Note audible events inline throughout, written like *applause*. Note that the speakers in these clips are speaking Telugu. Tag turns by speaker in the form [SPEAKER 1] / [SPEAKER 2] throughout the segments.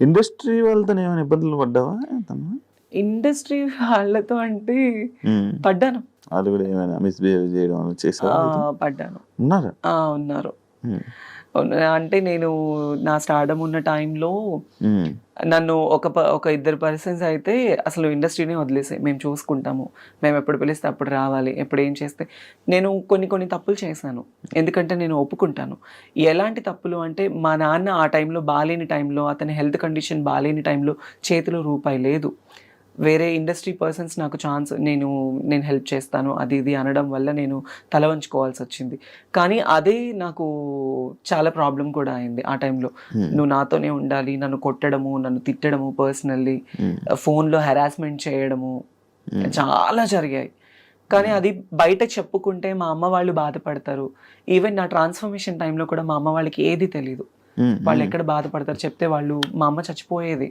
[SPEAKER 1] ఇండస్ట్రీ వాళ్ళతో ఏమైనా ఇబ్బందులు పడ్డావా?
[SPEAKER 2] ఇండస్ట్రీ వాళ్ళతో అంటే పడ్డాను.
[SPEAKER 1] వాళ్ళు కూడా ఏమైనా మిస్బిహేవ్ చేయడం
[SPEAKER 2] ఆ, పడ్డాను.
[SPEAKER 1] ఉన్నారా?
[SPEAKER 2] ఆ, ఉన్నారు. అంటే నేను నా స్టార్డమ్ ఉన్న టైంలో
[SPEAKER 1] ఉమ్.
[SPEAKER 2] నన్ను ఒక ఒక ఇద్దరు పర్సన్స్ అయితే అసలు ఇండస్ట్రీనే వదిలేసాయి మేము చూసుకుంటాము. మేము ఎప్పుడు పిలిస్తే అప్పుడు రావాలి ఎప్పుడు ఏం చేస్తే. నేను కొన్ని కొన్ని తప్పులు చేశాను. ఎందుకంటే నేను ఒప్పుకుంటాను. ఎలాంటి తప్పులు అంటే మా నాన్న ఆ టైంలో బాగాలేని టైంలో అతని హెల్త్ కండిషన్ బాగాలేని టైంలో చేతిలో రూపాయి లేదు. వేరే ఇండస్ట్రీ పర్సన్స్ నాకు ఛాన్స్ నేను నేను హెల్ప్ చేస్తాను అది ఇది అనడం వల్ల నేను తల వంచుకోవాల్సి వచ్చింది కానీ అదే నాకు చాలా ప్రాబ్లం కూడా అయింది ఆ టైంలో
[SPEAKER 1] ఉమ్.
[SPEAKER 2] నువ్వు నాతోనే ఉండాలి నన్ను కొట్టడము నన్ను తిట్టడము పర్సనల్లీ
[SPEAKER 1] ఉమ్.
[SPEAKER 2] ఫోన్లో హెరాస్మెంట్ చేయడము
[SPEAKER 1] ఉమ్.
[SPEAKER 2] చాలా జరిగాయి కానీ అది బయట చెప్పుకుంటే మా అమ్మ వాళ్ళు బాధపడతారు ఈవెన్ నా ట్రాన్స్ఫర్మేషన్ టైంలో కూడా మా అమ్మ వాళ్ళకి ఏది తెలియదు. వాళ్ళు ఎక్కడ బాధపడతారు చెప్తే వాళ్ళు మా అమ్మ చచ్చిపోయేది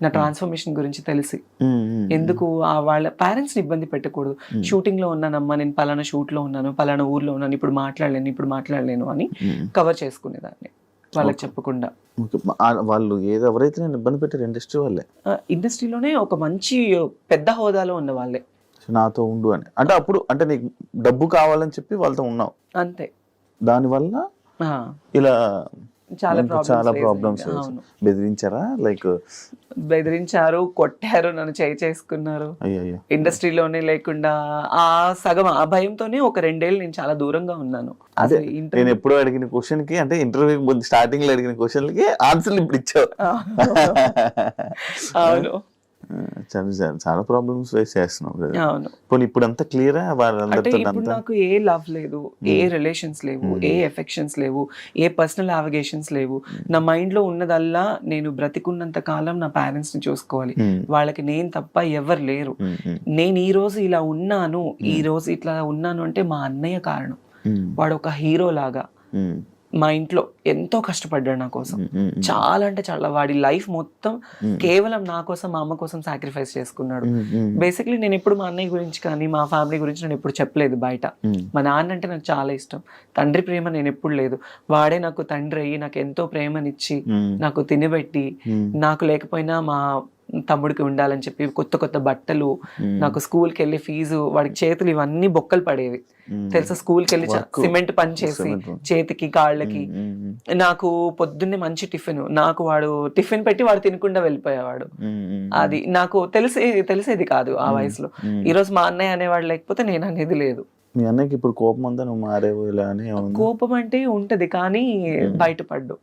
[SPEAKER 2] నా ట్రాన్స్ఫర్మేషన్ గురించి తెలిసి.
[SPEAKER 1] ఉమ్. ఉమ్.
[SPEAKER 2] ఎందుకు ఆ వాళ్ళ పేరెంట్స్ని ఇబ్బంది పెట్టకూడదు? షూటింగ్లో ఉన్నానమ్మా నేను పలానా షూట్లో ఉన్నాను పలానా ఊర్లో ఉన్నాను ఇప్పుడు మాట్లాడలేను ఇప్పుడు మాట్లాడలేను అని. కవర్ చేసుకునేదాన్ని వాళ్ళకి చెప్పకుండా.
[SPEAKER 1] వాళ్ళు ఏదో ఎవరైతే నేను ఇబ్బంది పెట్టారు ఇండస్ట్రీ వాళ్ళే.
[SPEAKER 2] ఇండస్ట్రీలోనే ఒక మంచి పెద్ద హోదాలో ఉన్న వాళ్ళే.
[SPEAKER 1] నాతో ఉండు అని. అంటే అప్పుడు అంటే నీకు డబ్బు కావాలని చెప్పి వాళ్ళతో ఉన్నావు.
[SPEAKER 2] అంతే.
[SPEAKER 1] దానివల్ల ఇలా
[SPEAKER 2] చాలా
[SPEAKER 1] చాలా ప్రాబ్లమ్స్ బెదిరించారా? లైక్
[SPEAKER 2] బెదిరించారు కొట్టారు నన్ను చేయి చేసుకున్నారు. ఇండస్ట్రీలోనే లేకుండా ఆ సగం ఆ భయంతోనే ఒక రెండేళ్ళు నేను చాలా దూరంగా ఉన్నాను.
[SPEAKER 1] అదే నేను ఎప్పుడో అడిగిన క్వశ్చన్కి అంటే ఇంటర్వ్యూ స్టార్టింగ్లో అడిగిన క్వశ్చన్లకి ఆన్సర్లు ఇప్పుడు ఇచ్చావు.
[SPEAKER 2] అవును. *laughs*
[SPEAKER 1] చాలా ప్రాబ్లమ్స్ ఫేస్
[SPEAKER 2] అవును.
[SPEAKER 1] పోనీ ఇప్పుడు అంతా? క్లియరా వాళ్ళందరితో
[SPEAKER 2] నాకు ఏ లవ్ లేదు ఏ రిలేషన్స్ లేవు ఏ ఎఫెక్షన్స్ లేవు ఏ పర్సనల్ అవగేషన్స్ లేవు. నా మైండ్లో ఉన్నదల్లా నేను బ్రతికున్నంత కాలం నా పేరెంట్స్ని చూసుకోవాలి. వాళ్ళకి నేను తప్ప ఎవరు లేరు. నేను ఈ రోజు ఇలా ఉన్నాను ఈ రోజు ఇట్లా ఉన్నాను అంటే మా అన్నయ్య కారణం. వాడు ఒక హీరో లాగా. మా ఇంట్లో ఎంతో కష్టపడ్డాడు నా కోసం. చాలా అంటే చాలా. వాడి లైఫ్ మొత్తం. కేవలం నా కోసం మా అమ్మ కోసం సాక్రిఫైస్ చేసుకున్నాడు. బేసిక్లీ నేను ఎప్పుడు మా అన్నయ్య గురించి కానీ మా ఫ్యామిలీ గురించి నేను ఎప్పుడు చెప్పలేదు బయట. మా నాన్న అంటే నాకు చాలా ఇష్టం. తండ్రి ప్రేమ నేను ఎప్పుడు లేదు. వాడే నాకు తండ్రి అయ్యి నాకు ఎంతో ప్రేమనిచ్చి నాకు తినబెట్టి నాకు లేకపోయినా మా తమ్ముడికి ఉండాలని చెప్పి కొత్త కొత్త బట్టలు నాకు స్కూల్కి వెళ్ళి ఫీజు వాడికి చేతులు ఇవన్నీ బొక్కలు పడేవి. తెలుసా? స్కూల్కి వెళ్ళి. సిమెంట్ పని చేసి. చేతికి కాళ్ళకి. నాకు పొద్దున్నే మంచి టిఫిన్. నాకు వాడు టిఫిన్ పెట్టి వాడు తినకుండా వెళ్ళిపోయేవాడు. అది నాకు తెలిసే తెలిసేది కాదు ఆ వయసులో.
[SPEAKER 1] ఉమ్.
[SPEAKER 2] ఈ రోజు మా అన్నయ్య అనేవాడు లేకపోతే నేను అనేది లేదు.
[SPEAKER 1] మీ అన్నకి ఇప్పుడు కోపం ఉందా? నువ్వు మారేవు ఇలా అని
[SPEAKER 2] కోపం అంటే ఉంటది కానీ బయటపడ్డు.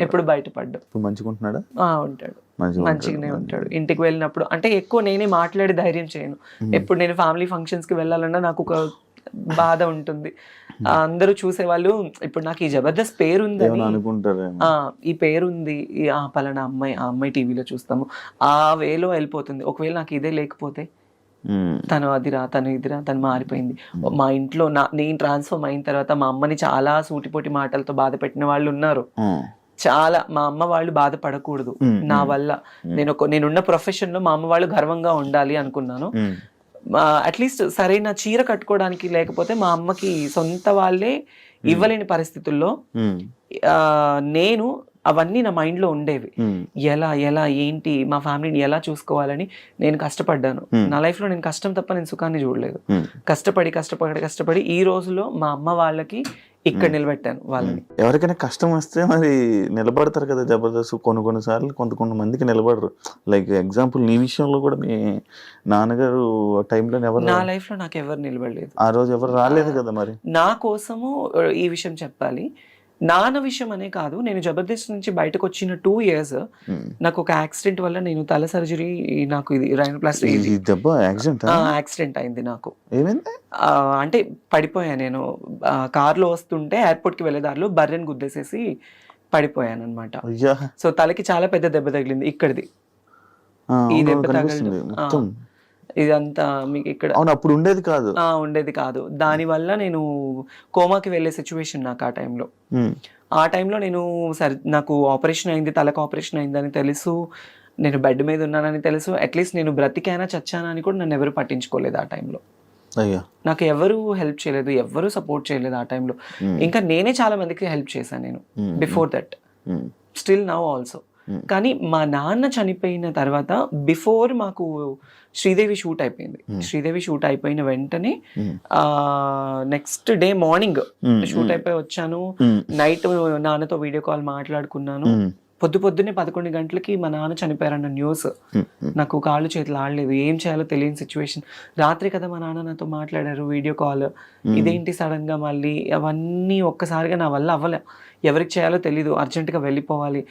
[SPEAKER 2] ఎప్పుడు బయటపడ్డు.
[SPEAKER 1] ఇప్పుడు మంచిగుంటున్నాడా?
[SPEAKER 2] ఉంటాడు.
[SPEAKER 1] మంచిగా
[SPEAKER 2] మంచిగానే ఉంటాడు. ఇంటికి వెళ్ళినప్పుడు అంటే ఎక్కువ నేనే మాట్లాడి ధైర్యం చేయను. ఎప్పుడు నేను ఫ్యామిలీ ఫంక్షన్స్కి వెళ్ళాలన్నా నాకు ఒక బాధ ఉంటుంది. అందరూ చూసేవాళ్ళు ఇప్పుడు నాకు ఈ జబర్దస్త్ పేరు ఉందని ఈ పేరుంది. ఈ ఆ పలానా అమ్మాయి ఆ అమ్మాయి టీవీలో చూస్తాము. ఆ వేలో వెళ్ళిపోతుంది. ఒకవేళ నాకు ఇదే లేకపోతే తను అదిరా తను ఇదిరా తను మారిపోయింది. మా ఇంట్లో నా నేను ట్రాన్స్ఫర్మ్ అయిన తర్వాత మా అమ్మని చాలా సూటిపోటి మాటలతో బాధ పెట్టిన వాళ్ళు ఉన్నారు. చాలా మా అమ్మ వాళ్ళు బాధపడకూడదు. నా వల్ల. నేను ఒక నేనున్న ప్రొఫెషన్లో మా అమ్మ వాళ్ళు గర్వంగా ఉండాలి అనుకున్నాను. అట్లీస్ట్ సరైన చీర కట్టుకోవడానికి లేకపోతే మా అమ్మకి సొంత వాళ్ళే ఇవ్వలేని పరిస్థితుల్లో నేను అవన్నీ నా mind లో ఉండేవి. ఎలా ఎలా ఏంటి మా ఫ్యామిలీని ఎలా చూసుకోవాలని నేను కష్టపడ్డాను. నా లైఫ్లో నేను కష్టం తప్ప నేను సుఖాన్ని చూడలేదు. కష్టపడి కష్టపడి కష్టపడి ఈ రోజులో మా అమ్మ వాళ్ళకి ఇక్కడ నిలబెట్టాను వాళ్ళని.
[SPEAKER 1] ఎవరికైనా కష్టం వస్తే మరి నిలబడతారు కదా జబర్దస్త్. కొన్ని కొన్ని సార్లు కొంత కొంతమందికి నిలబడరు. లైక్ ఎగ్జాంపుల్ నీ విషయంలో కూడా మీ నాన్నగారు టైంలో ఎవరు
[SPEAKER 2] నా లైఫ్లో నాకు ఎవరు నిలబడలేదు.
[SPEAKER 1] ఆ రోజు ఎవరు రాలేదు కదా మరి?
[SPEAKER 2] నా కోసము ఈ విషయం చెప్పాలి. నాన్న విషయం అనే కాదు నేను జబర్దస్త్ నుంచి బయటకు వచ్చిన టూ ఇయర్స్. నాకు ఒక యాక్సిడెంట్ వల్ల నేను తల సర్జరీ నాకు ఇది
[SPEAKER 1] దెబ్బ యాక్సిడెంట్
[SPEAKER 2] అయింది నాకు. అంటే పడిపోయా నేను. కార్లో వస్తుంటే ఎయిర్పోర్ట్కి వెళ్ళే దారిలో బర్రెని గుద్దేసేసి పడిపోయాను అనమాట సో తలకి చాలా పెద్ద దెబ్బ తగిలింది ఇక్కడిది. ఈ దెబ్బ.
[SPEAKER 1] మొత్తం
[SPEAKER 2] ఇదంతా మీకు ఇక్కడ
[SPEAKER 1] అవును అప్పుడు ఉండేది కాదు.
[SPEAKER 2] ఉండేది కాదు. దానివల్ల నేను కోమాకి వెళ్ళే సిచ్యువేషన్ నాకు ఆ టైంలో ఆ టైంలో నేను సర్ నాకు ఆపరేషన్ అయింది తలకు ఆపరేషన్ అయిందని తెలుసు నేను బెడ్ మీద ఉన్నానని తెలుసు. అట్లీస్ట్ నేను బ్రతికైనా చచ్చానా అని కూడా నన్ను ఎవరు పట్టించుకోలేదు ఆ టైంలో నాకు ఎవరు హెల్ప్ చేయలేదు ఎవరు సపోర్ట్ చేయలేదు ఆ టైంలో ఇంకా నేనే చాలా మందికి హెల్ప్ చేశాను నేను before that still now also. కానీ మా నాన్న చనిపోయిన తర్వాత బిఫోర్ మాకు శ్రీదేవి షూట్ అయిపోయింది
[SPEAKER 1] Hmm.
[SPEAKER 2] శ్రీదేవి షూట్ అయిపోయిన వెంటనే
[SPEAKER 1] Hmm.
[SPEAKER 2] Next day morning
[SPEAKER 1] Hmm.
[SPEAKER 2] Shoot అయిపోయి వచ్చాను
[SPEAKER 1] Hmm.
[SPEAKER 2] నైట్ నాన్నతో వీడియో కాల్ మాట్లాడుకున్నాను
[SPEAKER 1] Hmm.
[SPEAKER 2] పొద్దు పొద్దున్నే పదకొండు గంటలకి మా నాన్న చనిపోయారన్న న్యూస్
[SPEAKER 1] Hmm. Hmm.
[SPEAKER 2] నాకు కాళ్ళు చేతులు ఆడలేదు ఏం చేయాలో తెలియని సిచ్యువేషన్ రాత్రి కదా మా నాన్న నాతో మాట్లాడారు వీడియో కాల్ ఇదేంటి సడన్గా మళ్ళీ అవన్నీ ఒక్కసారిగా నా వల్ల అవ్వలే ఎవరికి చేయాలో తెలీదు అర్జెంటుగా వెళ్ళిపోవాలి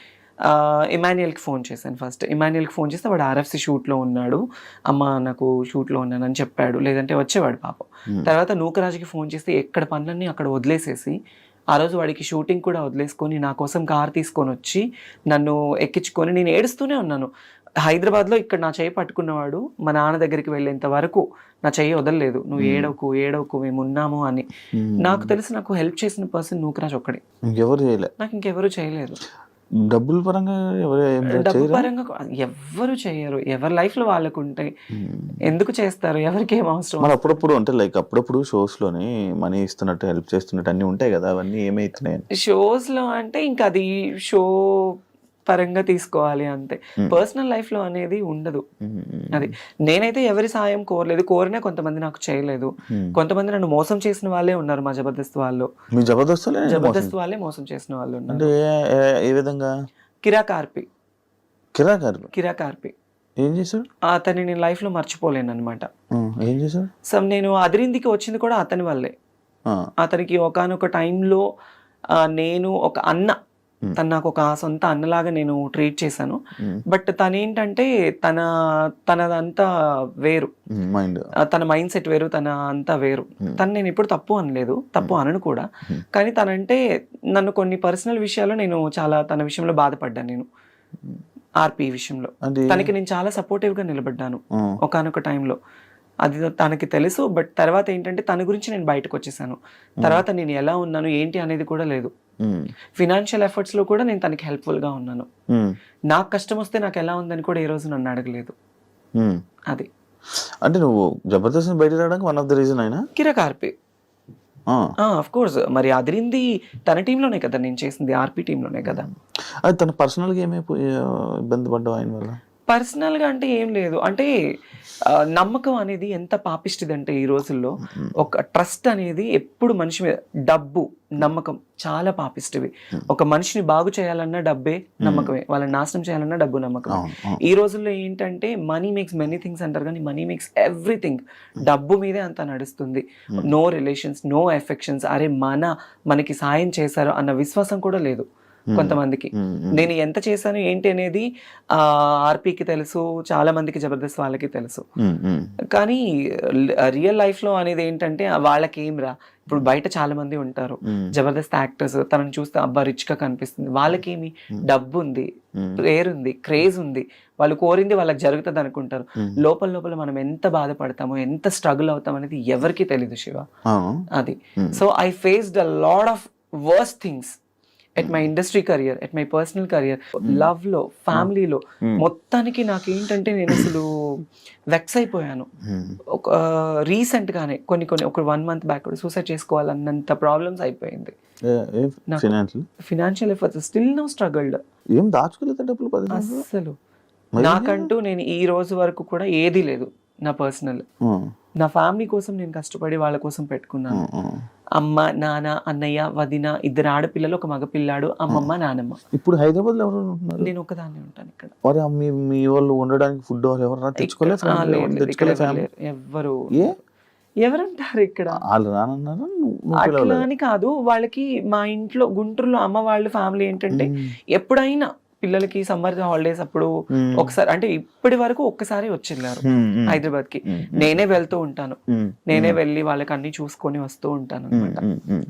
[SPEAKER 2] ఇమాన్యుయల్కి ఫోన్ చేశాను ఫస్ట్. ఇమాన్యుయల్కి ఫోన్ చేస్తే వాడు ఆర్ఎఫ్సి షూట్లో ఉన్నాడు. అమ్మ నాకు షూట్లో ఉన్నానని చెప్పాడు. లేదంటే వచ్చేవాడు పాపం. తర్వాత నూకరాజుకి ఫోన్ చేస్తే ఎక్కడ పనులన్నీ అక్కడ వదిలేసేసి ఆ రోజు వాడికి షూటింగ్ కూడా వదిలేసుకొని నా కోసం కార్ తీసుకొని వచ్చి నన్ను ఎక్కించుకొని నేను ఏడుస్తూనే ఉన్నాను. హైదరాబాద్లో ఇక్కడ నా చేయి పట్టుకున్నవాడు మా నాన్న దగ్గరికి వెళ్ళేంత వరకు నా చెయ్యి వదలలేదు. నువ్వు ఏడవకు ఏడవకు మేము ఉన్నాము అని. నాకు తెలిసి నాకు హెల్ప్ చేసిన పర్సన్ నూకరాజ్ ఒక్కడే.
[SPEAKER 1] ఇంకెవరు చేయలే?
[SPEAKER 2] నాకు ఇంకెవరు చేయలేరు
[SPEAKER 1] డబ్బుల పరంగా ఎవరు
[SPEAKER 2] డబ్బు పరంగా ఎవ్వరు చేయరు. ఎవరి లైఫ్లో వాళ్ళకు ఉంటాయి
[SPEAKER 1] Hmm.
[SPEAKER 2] ఎందుకు చేస్తారు? ఎవరికి ఏం అవసరం?
[SPEAKER 1] మరి అప్పుడప్పుడు అంటే లైక్ అప్పుడప్పుడు షోస్లోని మనీ ఇస్తున్నట్టు హెల్ప్ చేస్తున్నట్టు అన్ని ఉంటాయి కదా అవన్నీ ఏమైతున్నాయి
[SPEAKER 2] షోస్లో అంటే ఇంకా అది షో పరంగా తీసుకోవాలి అంతే. పర్సనల్ లైఫ్లో అనేది ఉండదు. అది నేనైతే ఎవరి సాయం కోరలేదు. కోరినా కొంతమంది నాకు చేయలేదు. కొంతమంది నన్ను మోసం చేసిన వాళ్ళే ఉన్నారు మా జబర్దస్త్ వాళ్ళు.
[SPEAKER 1] జబర్దస్త్
[SPEAKER 2] జబర్దస్త్ వాళ్ళే మోసం చేసిన వాళ్ళు ఉన్నారు.
[SPEAKER 1] ఏ- విధంగా?
[SPEAKER 2] కిరా కార్పి.
[SPEAKER 1] కిరా గారు
[SPEAKER 2] కిరా కార్పి.
[SPEAKER 1] ఏం చేశాడు
[SPEAKER 2] అతన్ని నేను లైఫ్లో మర్చిపోలేను అనమాట
[SPEAKER 1] ఏం చేశాడు
[SPEAKER 2] సో నేను అదిరిందికి వచ్చింది కూడా అతని వల్లే. అతనికి ఒకనొక టైంలో నేను ఒక అన్న. తను నాకు ఒక సొంత అన్నలాగా నేను ట్రీట్ చేశాను. బట్ తనేంటంటే తన తనదంతా వేరు. తన మైండ్ సెట్ వేరు తన అంతా వేరు. తను నేను ఎప్పుడు తప్పు అనలేదు తప్పు అనను కూడా. కానీ తనంటే నన్ను కొన్ని పర్సనల్ విషయాల్లో నేను చాలా తన విషయంలో బాధపడ్డాను నేను. ఆర్పి విషయంలో. తనకి నేను చాలా సపోర్టివ్గా నిలబడ్డాను ఒకనొక టైంలో. అది తనకి తెలుసు బట్ తర్వాత ఏంటంటే తన గురించి నేను బయటకు వచ్చేసాను. తర్వాత నేను ఎలా ఉన్నాను ఏంటి అనేది కూడా లేదు. ఫినాన్షియల్ ఎఫర్ట్స్లో కూడా నేను తనకి హెల్ప్ఫుల్గా ఉన్నాను.
[SPEAKER 1] ఉమ్,
[SPEAKER 2] నాకు కష్టం వస్తే నాకు ఎలా ఉందని కూడా ఏ రోజు నన్ను అడగలేదు.
[SPEAKER 1] ఉమ్.
[SPEAKER 2] అది.
[SPEAKER 1] అంటే నువ్వు జబర్దస్త్ బయట రావడానికి వన్ ఆఫ్ ద రీజన్ అయినా?
[SPEAKER 2] కిరా కార్పి ఆఫ్ కోర్స్ మరి అదిరింది తన టీంలోనే కదా నేను చేసింది ఆర్పి టీంలోనే కదా.
[SPEAKER 1] అది తన పర్సనల్గా ఏమైపోయి ఇబ్బంది పడ్డావు ఆయన వల్ల?
[SPEAKER 2] పర్సనల్గా అంటే ఏం లేదు. అంటే నమ్మకం అనేది ఎంత పాపిష్టిది అంటే ఈ రోజుల్లో ఒక ట్రస్ట్ అనేది ఎప్పుడు మనిషి మీద డబ్బు నమ్మకం చాలా పాపిష్టివి. ఒక మనిషిని బాగు చేయాలన్నా డబ్బే నమ్మకమే. వాళ్ళని నాశనం చేయాలన్నా డబ్బు నమ్మకం. ఈ రోజుల్లో ఏంటంటే మనీ మేక్స్ మెనీ థింగ్స్ అంటారు కానీ మనీ మేక్స్ ఎవ్రీథింగ్. డబ్బు మీదే అంత నడుస్తుంది. No relations no affections. అరే మన మనకి సాయం చేశారు అన్న విశ్వాసం కూడా లేదు. కొంతమందికి. నేను ఎంత చేశాను ఏంటి అనేది ఆ ఆర్పీకి తెలుసు చాలా మందికి జబర్దస్త్ వాళ్ళకి తెలుసు. కానీ రియల్ లైఫ్లో అనేది ఏంటంటే వాళ్ళకి ఏం రా ఇప్పుడు బయట చాలా మంది ఉంటారు. జబర్దస్త్ యాక్టర్స్ తనని చూస్తే అబ్బా రిచ్గా కనిపిస్తుంది. వాళ్ళకేమి డబ్బు ఉంది
[SPEAKER 1] ఉమ్,
[SPEAKER 2] పేరు ఉంది క్రేజ్ ఉంది వాళ్ళు కోరింది వాళ్ళకి జరుగుతుంది అనుకుంటారు. లోపల లోపల మనం ఎంత బాధపడతామో ఎంత స్ట్రగుల్ అవుతాం అనేది ఎవరికి తెలీదు శివ. అది. So I faced a lot of worse things. At my industry career at my personal career లవ్లో ఫ్యామిలీలో
[SPEAKER 1] Hmm.
[SPEAKER 2] మొత్తానికి నాకు ఏంటంటే నేను అసలు వెక్స్ అయిపోయాను.
[SPEAKER 1] ఉమ్,
[SPEAKER 2] ఒక రీసెంట్ గానే కొన్ని కొన్ని ఒక వన్ మంత్ బ్యాక్ సూసైడ్ చేసుకోవాలన్నంత ప్రాబ్లమ్స్ అయిపోయింది.
[SPEAKER 1] Financial
[SPEAKER 2] efforts still no struggled
[SPEAKER 1] ఏం దాచుకోలేదా మరి
[SPEAKER 2] నాకంటూ నేను ఈ రోజు వరకు కూడా ఏది లేదు నా పర్సనల్ నా ఫ్యామిలీ కోసం నేను కష్టపడి వాళ్ళ కోసం పెట్టుకున్నాను. అమ్మ నాన్న అన్నయ్య వదిన ఇద్దరు ఆడపిల్లలు ఒక మగపిల్లాడు అమ్మమ్మ నానమ్మ.
[SPEAKER 1] ఇప్పుడు హైదరాబాద్లో ఎవరు ఉంటున్నారు?
[SPEAKER 2] నేను ఒకదాన్ని ఉంటాను ఇక్కడ.
[SPEAKER 1] మరి మీ మీ వాళ్ళు ఉండడానికి ఫుడ్ ఎవరు తెచ్చుకోలేదు
[SPEAKER 2] ఎవరు ఎవరుంటారు ఇక్కడ?
[SPEAKER 1] వాళ్ళు రానన్నారా?
[SPEAKER 2] అట్లా? అని కాదు వాళ్ళకి మా ఇంట్లో గుంటూరులో అమ్మ వాళ్ళ ఫ్యామిలీ ఏంటంటే ఎప్పుడైనా పిల్లలకి సమ్మర్ హాలిడేస్ అప్పుడు ఒకసారి అంటే ఇప్పటి వరకు ఒక్కసారి
[SPEAKER 1] ఉమ్, హైదరాబాద్కి
[SPEAKER 2] నేనే వెళ్తూ ఉంటాను. నేనే వెళ్ళి వాళ్ళకి అన్ని చూసుకొని వస్తూ ఉంటాను అనమాట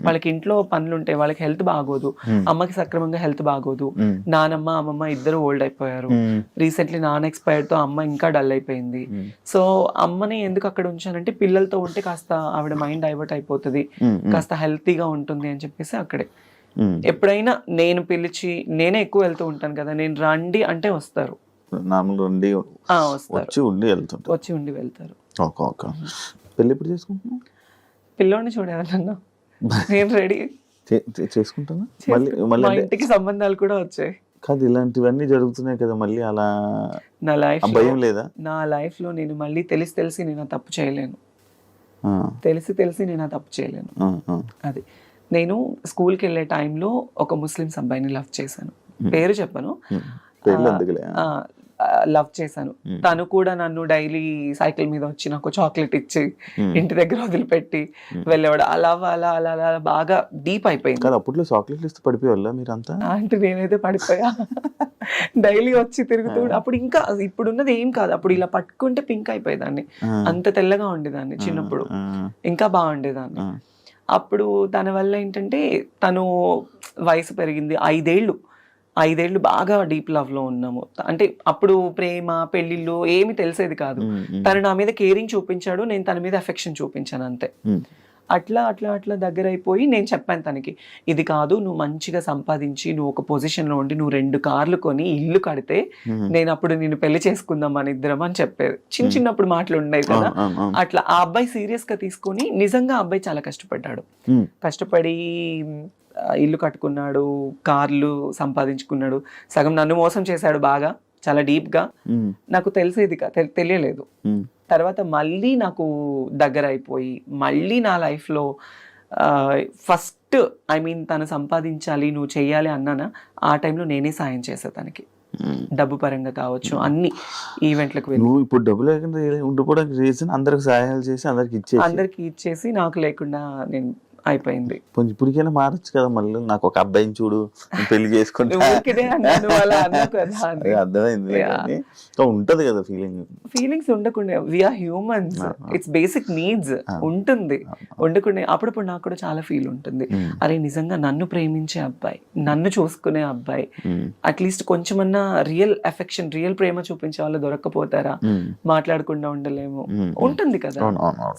[SPEAKER 2] వాళ్ళకి ఇంట్లో పనులు ఉంటాయి వాళ్ళకి హెల్త్ బాగోదు. అమ్మకి సక్రమంగా హెల్త్ బాగోదు. నానమ్మ అమ్మమ్మ ఇద్దరు ఓల్డ్ అయిపోయారు. రీసెంట్లీ నాన్న ఎక్స్పైర్డ్తో అమ్మ ఇంకా డల్ అయిపోయింది. సో అమ్మని ఎందుకు అక్కడ ఉంచానంటే పిల్లలతో ఉంటే కాస్త ఆవిడ మైండ్ డైవర్ట్ అయిపోతుంది. కాస్త హెల్తీగా ఉంటుంది అని చెప్పేసి అక్కడే. ఎప్పుడైనా నేను పిలిచి నేనే ఎక్కువ వెళ్తూ ఉంటాను కదా నేను రండి అంటే వస్తారు.
[SPEAKER 1] నార్మల్ వచ్చి ఉండి వెళ్తుంటా
[SPEAKER 2] వచ్చి ఉండి వెళ్తారు.
[SPEAKER 1] Okay okay. పెళ్ళి ఎప్పుడు చేసుకుంటున్నావు?
[SPEAKER 2] పిల్లోని చూడేవాళ్ళన్నా నేను రెడీ.
[SPEAKER 1] చేసుకుంటానా మళ్ళీ
[SPEAKER 2] ఇంటికి సంబంధాలు కూడా వచ్చాయి.
[SPEAKER 1] కాదు ఇలాంటివన్నీ జరుగుతున్నాయి కదా మళ్ళీ అలా
[SPEAKER 2] నా లైఫ్
[SPEAKER 1] భయం లేదా?
[SPEAKER 2] నా లైఫ్లో నేను మళ్ళీ తెలిసి తెలిసి నేను తప్పు చేయలేను. తెలిసి తెలిసి నేను తప్పు చేయలేను. అది. నేను స్కూల్కి వెళ్ళే టైంలో ఒక ముస్లిమ్స్ అబ్బాయిని లవ్ చేశాను. పేరు చెప్పను.
[SPEAKER 1] ఎందుకులే?
[SPEAKER 2] లవ్ చేశాను.
[SPEAKER 1] Hmm.
[SPEAKER 2] తను కూడా నన్ను డైలీ సైకిల్ మీద వచ్చి నాకు చాక్లెట్ ఇచ్చి. ఇంటి దగ్గర వదిలిపెట్టి
[SPEAKER 1] Hmm.
[SPEAKER 2] వెళ్ళేవాడు. అలా అలా అలా అలా అలా బాగా డీప్ అయిపోయింది.
[SPEAKER 1] కాదు అప్పట్లో చాక్లెట్లు ఇస్తే పడిపోయేవాళ్ళ మీరంతా?
[SPEAKER 2] అంటే నేనైతే పడిపోయా. డైలీ వచ్చి తిరుగుతూ అప్పుడు ఇంకా ఇప్పుడున్నది ఏం కాదు. అప్పుడు ఇలా పట్టుకుంటే పింక్ అయిపోయేదాన్ని. అంత తెల్లగా ఉండేదాన్ని చిన్నప్పుడు. ఇంకా బాగుండేదాన్ని. అప్పుడు తన వల్ల ఏంటంటే తను వయసు పెరిగింది. ఐదేళ్ళు. ఐదేళ్ళు బాగా డీప్ లవ్లో ఉన్నాము. అంటే అప్పుడు ప్రేమ పెళ్ళిళ్ళు ఏమి తెలిసేది కాదు. తను నా మీద కేరింగ్ చూపించాడు. నేను తన మీద అఫెక్షన్ చూపించాను అంతే. అట్లా అట్లా అట్లా దగ్గర అయిపోయి నేను చెప్పాను తనకి ఇది కాదు నువ్వు మంచిగా సంపాదించి నువ్వు ఒక పొజిషన్లో ఉండి నువ్వు రెండు కార్లు కొని ఇల్లు కడితే. నేను అప్పుడు నేను పెళ్ళి చేసుకుందాం మన ఇద్దరం అని చెప్పేది. చిన్న చిన్నప్పుడు మాటలు ఉండేవి కదా. అట్లా ఆ అబ్బాయి సీరియస్గా తీసుకొని నిజంగా ఆ అబ్బాయి చాలా కష్టపడ్డాడు. కష్టపడి ఇల్లు కట్టుకున్నాడు కార్లు సంపాదించుకున్నాడు. సగం నన్ను మోసం చేశాడు బాగా చాలా డీప్గా
[SPEAKER 1] ఉమ్,
[SPEAKER 2] నాకు తెలిసేది తెలియలేదు. తర్వాత మళ్ళీ నాకు దగ్గర అయిపోయి మళ్ళీ నా లైఫ్లో ఫస్ట్ ఐ మీన్ తను సంపాదించాలి నువ్వు చెయ్యాలి అన్నానా ఆ టైంలో నేనే సాయం చేసా తనకి. డబ్బు పరంగా కావచ్చు అన్ని ఈవెంట్లకు
[SPEAKER 1] నువ్వు ఇప్పుడు డబ్బు లేకుండా ఉండిపోవడానికి రీజన్ అందరికి సహాయాలు చేసి అందరికి ఇచ్చేసి.
[SPEAKER 2] అందరికి ఇచ్చేసి నాకు లేకుండా నేను అయిపోయింది.
[SPEAKER 1] కొంచెం ఇప్పటికైనా మారచ్చు కదా మళ్ళీ. నాకు ఒక అబ్బాయిని చూడు పెళ్ళి చేసుకుంటా. అర్థమైంది ఉంటది కదా ఫీలింగ్
[SPEAKER 2] ఫీలింగ్స్ ఉండకుండా we are humans
[SPEAKER 1] Ah, ah.
[SPEAKER 2] It's basic needs
[SPEAKER 1] Ah.
[SPEAKER 2] ఉంటుంది. ఉండకుండా అప్పుడప్పుడు నాకు కూడా చాలా ఫీల్ ఉంటుంది. అరే నిజంగా నన్ను ప్రేమించే అబ్బాయి నన్ను చూసుకునే అబ్బాయి అట్లీస్ట్ కొంచెమన్నా రియల్ అఫెక్షన్ రియల్ ప్రేమ చూపించే వాళ్ళు దొరక్కపోతారా? మాట్లాడకుండా ఉండలేము. ఉంటుంది కదా.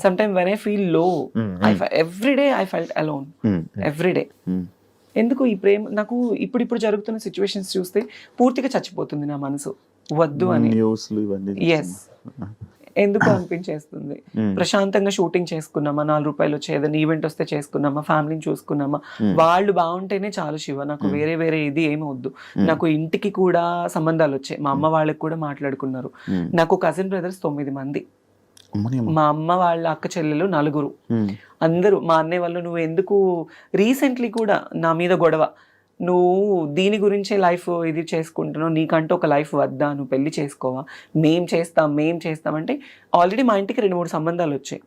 [SPEAKER 2] Some time when I
[SPEAKER 1] ఫీల్లో
[SPEAKER 2] I every day I felt alone every day
[SPEAKER 1] mm,
[SPEAKER 2] ఎందుకు ఈ ప్రేమ నాకు ఇప్పుడు ఇప్పుడు జరుగుతున్న సిచ్యువేషన్స్ చూస్తే పూర్తిగా చచ్చిపోతుంది నా మనసు. వద్దు అని. ఎస్ ఎందుకు అనిపించేస్తుంది?
[SPEAKER 1] Mm.
[SPEAKER 2] ప్రశాంతంగా షూటింగ్ చేసుకున్నామా? నాలుగు రూపాయలు వచ్చే ఏదైనా ఈవెంట్ వస్తే చేసుకున్నామా? ఫ్యామిలీని చూసుకున్నామా?
[SPEAKER 1] Mm.
[SPEAKER 2] వాళ్ళు బాగుంటేనే చాలు శివ. నాకు వేరే వేరే ఇది ఏమి వద్దు. నాకు ఇంటికి కూడా సంబంధాలు వచ్చాయి. మా అమ్మ వాళ్ళకి కూడా మాట్లాడుకున్నారు. నాకు కజిన్ బ్రదర్స్ తొమ్మిది మంది. మా అమ్మ వాళ్ళ అక్క చెల్లెలు నలుగురు. అందరూ మా అన్నయ్య వాళ్ళు నువ్వు ఎందుకు రీసెంట్లీ కూడా నా మీద గొడవ? నువ్వు దీని గురించే లైఫ్ ఇది చేసుకుంటున్నావు. నీకంటూ ఒక లైఫ్ వద్దా? నువ్వు పెళ్ళి చేసుకోవా? మేం చేస్తాం మేం చేస్తాం. అంటే ఆల్రెడీ మా ఇంటికి రెండు మూడు సంబంధాలు వచ్చాయి.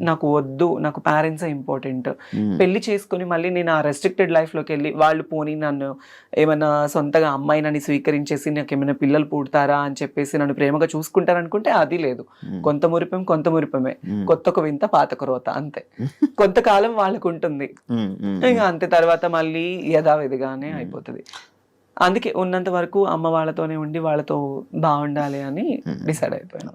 [SPEAKER 2] నాకు వద్దు నాకు పేరెంట్స్ ఇంపార్టెంట్
[SPEAKER 1] Mm.
[SPEAKER 2] పెళ్ళి చేసుకొని మళ్ళీ నేను ఆ రెస్ట్రిక్టెడ్ లైఫ్లోకి వెళ్ళి వాళ్ళు పోనీ నన్ను ఏమైనా సొంతగా అమ్మాయి నన్ను స్వీకరించేసి నాకు ఏమైనా పిల్లలు పుడతారా అని చెప్పేసి నన్ను ప్రేమగా చూసుకుంటారు అనుకుంటే అది లేదు.
[SPEAKER 1] Mm.
[SPEAKER 2] కొంత మురిపం కొంత మురిపమే. కొత్తకు వింత పాతకు రోత అంతే. కొంతకాలం వాళ్ళకు ఉంటుంది ఇంకా అంతే తర్వాత మళ్ళీ యథావిధిగానే అయిపోతుంది. అందుకే ఉన్నంత వరకు అమ్మ వాళ్ళతోనే ఉండి వాళ్ళతో బాగుండాలి అని డిసైడ్ అయిపోయాను.